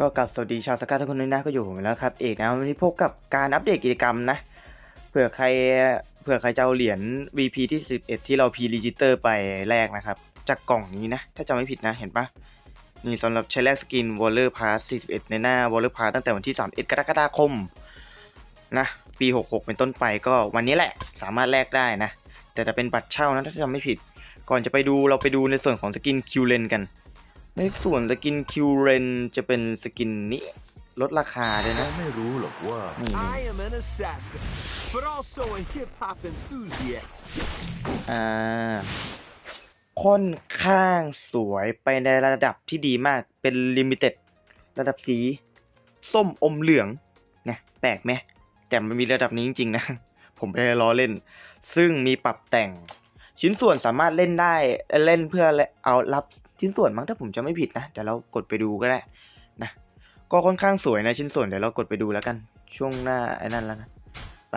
ก็กลับสวัสดีชาวสกัดทุกคนด้วยนะก็อยู่ผมแล้วครับเอกนะวันนี้พบกับการอัปเดตกิจกรรมนะเผื่อใครเผื่อใครจะเอาเหรียญ VP ที่ 11 ที่เราพีรีจิเตอร์ไปแลกนะครับ จากกล่องนี้นะ ถ้าจำไม่ผิดนะเห็นปะนี่สำหรับใช้แลกสกิน w a l l e r Pass 41 ในหน้า w a l l e r Pass ตั้งแต่วันที่ 31 กรกฎาคมนะปี 66 เป็นต้นไปก็วันนี้แหละสามารถแลกได้นะ แต่จะเป็นบัตรเช่านะถ้าจำไม่ผิด ก่อนจะไปดูเราไปดูในส่วนของสกินคิวเลนกัน ในส่วนสกินคิวเรนจะเป็นสกินนี้ลดราคาด้วยนะไม่รู้หรอกว่านี่ I am an assassin, but also a hip hop enthusiast. อ่าค่อนข้างสวยไปในระดับที่ดีมากเป็นลิมิเต็ดระดับสี ส้มอมเหลืองนะแปลกไหมแต่มันมีระดับนี้จริงๆนะ ผมไม่ได้ล้อเล่น ซึ่งมีปรับแต่ง ชิ้นส่วนสามารถเล่นได้เล่นเพื่อเอารับชิ้นส่วนมั้งถ้าผมจะไม่ผิดนะเดี๋ยวเรากดไปดูก็ได้นะก็ค่อนข้างสวยนะชิ้นส่วนเดี๋ยวเรากดไปดูแล้วกันช่วงหน้าไอ้นั่นแล้วนะไป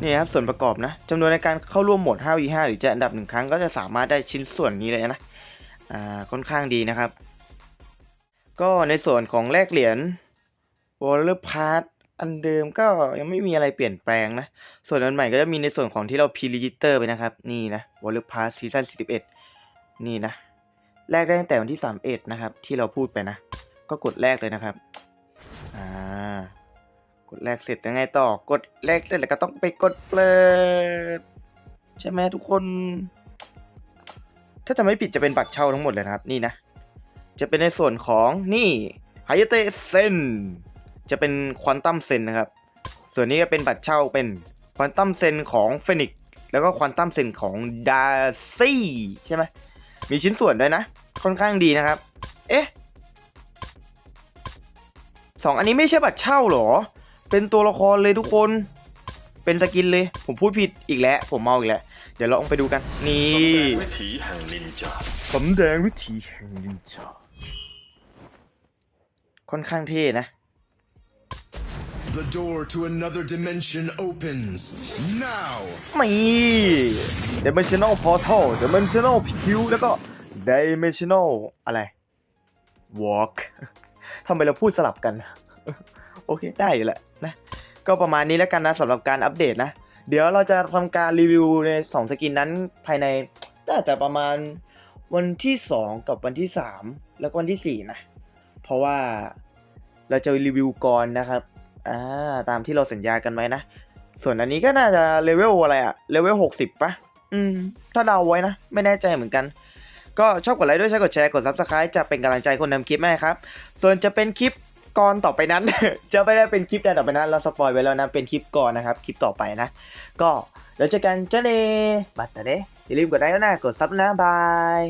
นี่ครับส่วนประกอบนะจำนวนในการเข้าร่วมโหมด 5v5 หรือจะอันดับหนึ่งครั้งก็จะสามารถได้ชิ้นส่วนนี้เลยนะอ่าค่อนข้างดีนะครับ ก็ในส่วนของแลกเหรียญวอลเลอร์พาร์ท อันเดิมก็ยังไม่มีอะไรเปลี่ยนแปลงนะ ส่วนอันใหม่ก็จะมีในส่วนของที่เราพีรีจิเตอร์ไปนะครับ นี่นะวอลเลอร์พาร์ทซีซั่น41 นี่นะ แลกได้ตั้งแต่วันที่ 31 นะครับ ที่เราพูดไปนะ ก็กดแลกเลยนะครับ อ่า กดแลกเสร็จยังไงต่อ กดแลกเสร็จแล้วก็ต้องไปกดเปิด ใช่ไหมทุกคน ถ้าจะไม่ผิดจะเป็นบัตรเช่าทั้งหมดเลยนะครับ นี่นะ จะเป็นในส่วนของนี่ไฮเตเซน จะเป็นควอนตัมเซนนะครับ ส่วนนี้ก็เป็นบัตรเช่าเป็นควอนตัมเซนของเฟนิกแล้วก็ควอนตัมเซนของดาร์ซี่ใช่ไหมมีชิ้นส่วนด้วยนะ ค่อนข้างดีนะครับ เอ๊ะสองอันนี้ไม่ใช่บัตรเช่าเหรอ เป็นตัวละครเลยทุกคน เป็นสกินเลย ผมพูดผิดอีกแล้ว ผมเมาอีกแล้ว เดี๋ยวลองไปดูกัน นี่วิถีแห่งนินจาสำแดงวิถีแห่งนินจาค่อนข้างเท่นะ The door to another dimension opens now. มี Dimensional Portal Dimensional PQ แล้วก็ Dimensional อะไร Walk ทำไมเราพูดสลับกัน โอเค ได้แหละนะ ก็ประมาณนี้แล้วกันนะสำหรับการอัปเดตนะ เดี๋ยวเราจะทำการรีวิวใน 2 สกินนั้นภายในน่าจะประมาณวันที่ 2 กับวันที่ 3 แล้วก็วันที่ 4 นะ เพราะว่าเราจะรีวิวก่อนนะครับ อ่าตามที่เราสัญญากันไว้นะ ส่วนอันนี้ก็น่าจะเลเวลอะไรอะเลเวล60ปะอืม ถ้าเดาไว้นะ ไม่แน่ใจเหมือนกัน ก็ชอบกดไลค์ด้วยใช้กดแชร์กด Subscribe จะเป็นกำลังใจคนทำคลิปให้ครับ ส่วนจะเป็นคลิปก่อนต่อไปนั้น จะไม่ได้เป็นคลิปแต่ต่อไปนั้นเราสปอยไว้แล้วนะ เป็นคลิปก่อนนะครับ คลิปต่อไปนะ ก็แล้วเจอกันจ้าเนบัตเตอร์เดอย่าลืมกดไลค์แล้วนะ กดซับนะบาย